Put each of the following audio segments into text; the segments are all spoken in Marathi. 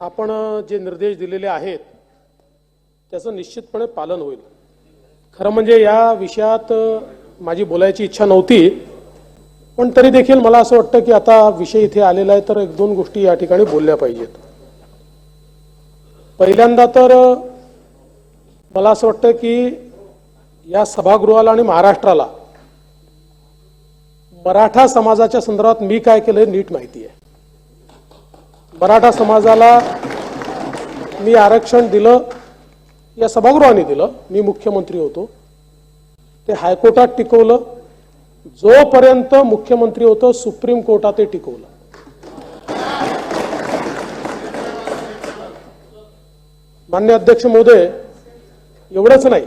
आपण जे निर्देश दिलेले आहेत त्याचं निश्चितपणे पालन होईल. खरं म्हणजे या विषयात माझी बोलायची इच्छा नव्हती पण तरी देखील मला असं वाटतं की आता विषय इथे आलेला आहे तर एक दोन गोष्टी या ठिकाणी बोलल्या पाहिजेत. पहिल्यांदा तर मला असं वाटतं की या सभागृहाला आणि महाराष्ट्राला मराठा समाजाच्या संदर्भात मी काय केलंय नीट माहिती आहे. मराठा समाजाला मी आरक्षण दिलं या सभागृहाने दिलं मी मुख्यमंत्री होतो. ते हायकोर्टात टिकवलं. जोपर्यंत मुख्यमंत्री होतो सुप्रीम कोर्टात ते टिकवलं. मान्य अध्यक्ष महोदय एवढंच नाही.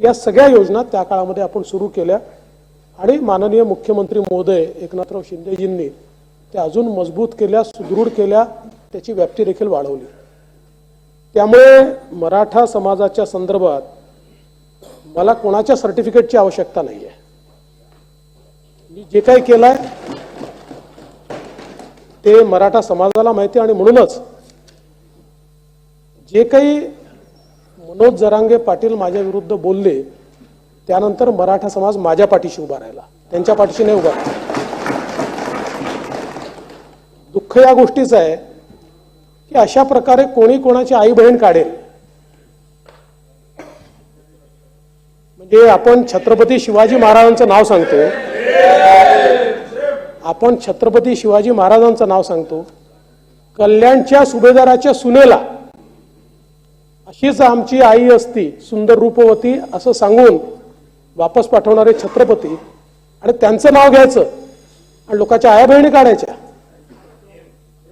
या सगळ्या योजना त्या काळामध्ये आपण सुरू केल्या. आणि माननीय मुख्यमंत्री महोदय एकनाथराव शिंदेजींनी त्या अजून मजबूत केल्या सुदृढ केल्या त्याची व्याप्ती देखील वाढवली. त्यामुळे मराठा समाजाच्या संदर्भात मला कोणाच्या सर्टिफिकेटची आवश्यकता नाही आहे मी जे काही केलंय ते मराठा समाजाला माहिती आणि म्हणूनच जे काही मनोज जरांगे पाटील माझ्या विरुद्ध बोलले त्यानंतर मराठा समाज माझ्या पाठीशी उभा राहिला. त्यांच्या पाठीशी नाही उभा राहिला. दुःख या गोष्टीचं आहे की अशा प्रकारे कोणी कोणाची आई बहीण काढेल. म्हणजे आपण छत्रपती शिवाजी महाराजांचं नाव सांगतो. आपण छत्रपती शिवाजी महाराजांचं नाव सांगतो. कल्याणच्या सुभेदाराच्या सुनेला अशीच आमची आई असती सुंदर रूपवती असं सांगून वापस पाठवणारे छत्रपती. आणि त्यांचं नाव घ्यायचं आणि लोकांच्या आया बहिणी काढायच्या.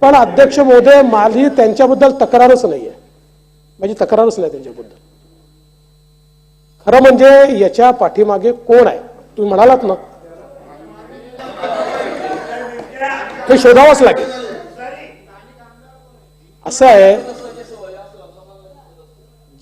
पण अध्यक्ष मोदय माझी त्यांच्याबद्दल तक्रारच नाही आहे माझी तक्रारच नाही त्यांच्याबद्दल. खरं म्हणजे याच्या पाठीमागे कोण आहे? तुम्ही म्हणालात ना? हे शोधावंच लागेल. असं आहे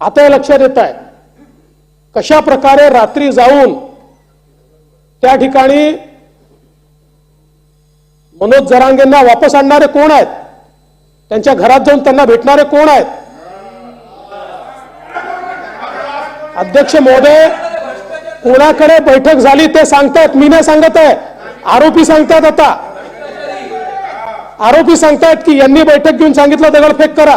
आता हे लक्षात येत आहे. कशा प्रकारे रात्री जाऊन त्या ठिकाणी मनोज जरांगेंना वापस आणणारे कोण आहेत? त्यांच्या घरात जाऊन त्यांना भेटणारे कोण आहेत? अध्यक्ष महोदय कोणाकडे बैठक झाली ते सांगतायत मी नाही सांगत आहे. आरोपी सांगतायत आता. आरोपी सांगतायत की यांनी बैठक घेऊन सांगितलं दगडफेक करा.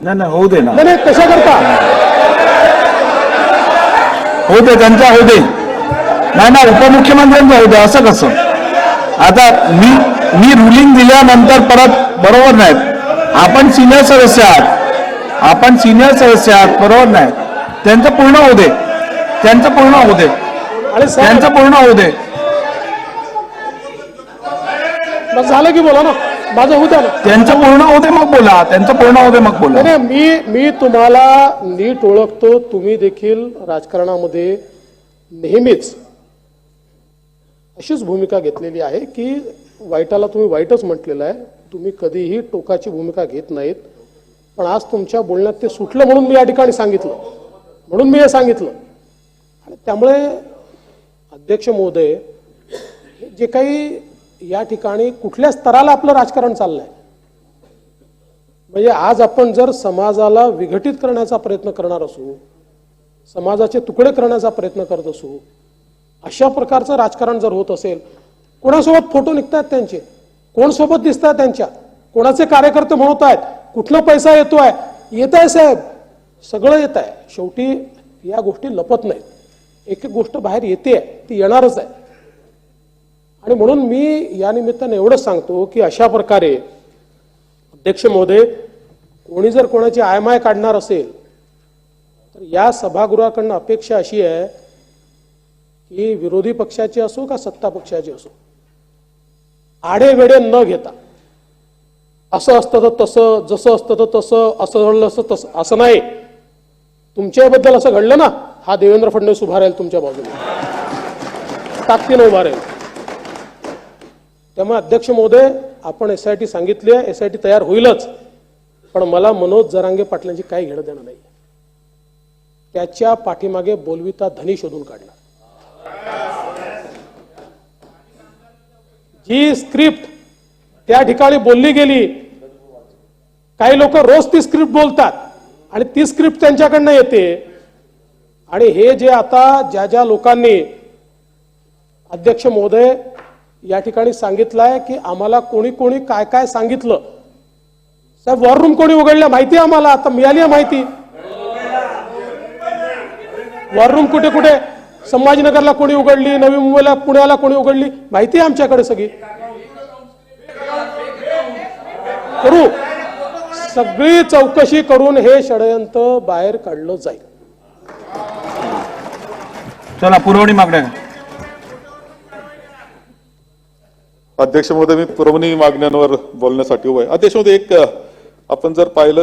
नाही नाही होऊ दे ना. नाही कशा करता. होऊ दे त्यांचा होऊ दे. नाही ना उपमुख्यमंत्र्यांचा होऊ दे असं कसं? आता मी मी रुलिंग दिल्यानंतर परत बरोबर नाहीत. आपण सिनियर सदस्य आहात. आपण सिनियर सदस्य आहात बरोबर नाही त्यांचं पूर्ण होऊ दे. त्यांचं पूर्ण होऊ दे. त्यांचं पूर्ण होऊ दे. झालं की बोला ना. माझं होऊ द्या ना. त्यांचं पूर्ण होते मग बोला. त्यांचं पूर्ण होते मग बोला. नाही मी मी तुम्हाला नीट ओळखतो. तुम्ही देखील राजकारणामध्ये नेहमीच अशीच भूमिका घेतलेली आहे की वाईटाला तुम्ही वाईटच म्हटलेलं आहे. तुम्ही कधीही टोकाची भूमिका घेत नाहीत. पण आज तुमच्या बोलण्यात ते सुटलं म्हणून मी या ठिकाणी सांगितलं. म्हणून मी हे सांगितलं. आणि त्यामुळे अध्यक्ष महोदय जे काही या ठिकाणी कुठल्या स्तराला आपलं राजकारण चाललंय? म्हणजे आज आपण जर समाजाला विघटित करण्याचा प्रयत्न करणार असू समाजाचे तुकडे करण्याचा प्रयत्न करत असू अशा प्रकारचं राजकारण जर होत असेल कोणासोबत फोटो निघतात त्यांचे? कोण सोबत दिसतात त्यांच्या? कोणाचे कार्यकर्ते म्हणत आहेत कुठला पैसा येतोय? येत आहे साहेब. सगळं येत आहे शेवटी या गोष्टी लपत नाहीत. एक एक गोष्ट बाहेर येते ती येणारच आहे. आणि म्हणून मी या निमित्ताने एवढंच सांगतो की अशा प्रकारे अध्यक्ष महोदय कोणी जर कोणाची आयमाय काढणार असेल तर या सभागृहाकडनं अपेक्षा अशी आहे की विरोधी पक्षाची असो का सत्ता पक्षाची असो आडे वेडे न घेता असं असतं तर तसं जसं असतं तर तसं असं घडलं असं तसं असं नाही. तुमच्याबद्दल असं घडलं ना हा देवेंद्र फडणवीस उभा राहील तुमच्या बाजूला. ताकदीनं उभा राहील. त्यामुळे अध्यक्ष महोदय आपण एस आय टी सांगितली आहे एस आय टी तयार होईलच. पण मला मनोज जरांगे पाटलांची काही घेणं देणं नाही त्याच्या पाठीमागे बोलविता धनी शोधून काढला. जी स्क्रिप्ट त्या ठिकाणी बोलली गेली काही लोक रोज ती स्क्रिप्ट बोलतात आणि ती स्क्रिप्ट त्यांच्याकडनं येते. आणि हे जे आता ज्या ज्या लोकांनी अध्यक्ष महोदय या ठिकाणी सांगितलंय की आम्हाला कोणी कोणी काय काय सांगितलं. साहेब वॉर रूम कोणी उघडल्या माहिती आहे आम्हाला? आता मिळाली आहे माहिती. वॉर रूम कुठे कुठे? संभाजीनगरला कोणी उघडली? नवी मुंबईला पुण्याला कोणी उघडली? माहिती आहे आमच्याकडे सगळी. करू. सगळी चौकशी करून हे षडयंत्र बाहेर काढलं जाईल. चला पुरवणी मागण्या. अध्यक्ष महोदय मी पुरवणी मागण्यांवर बोलण्यासाठी उभं आहे. अध्यक्ष महोदय एक आपण जर पाहिलं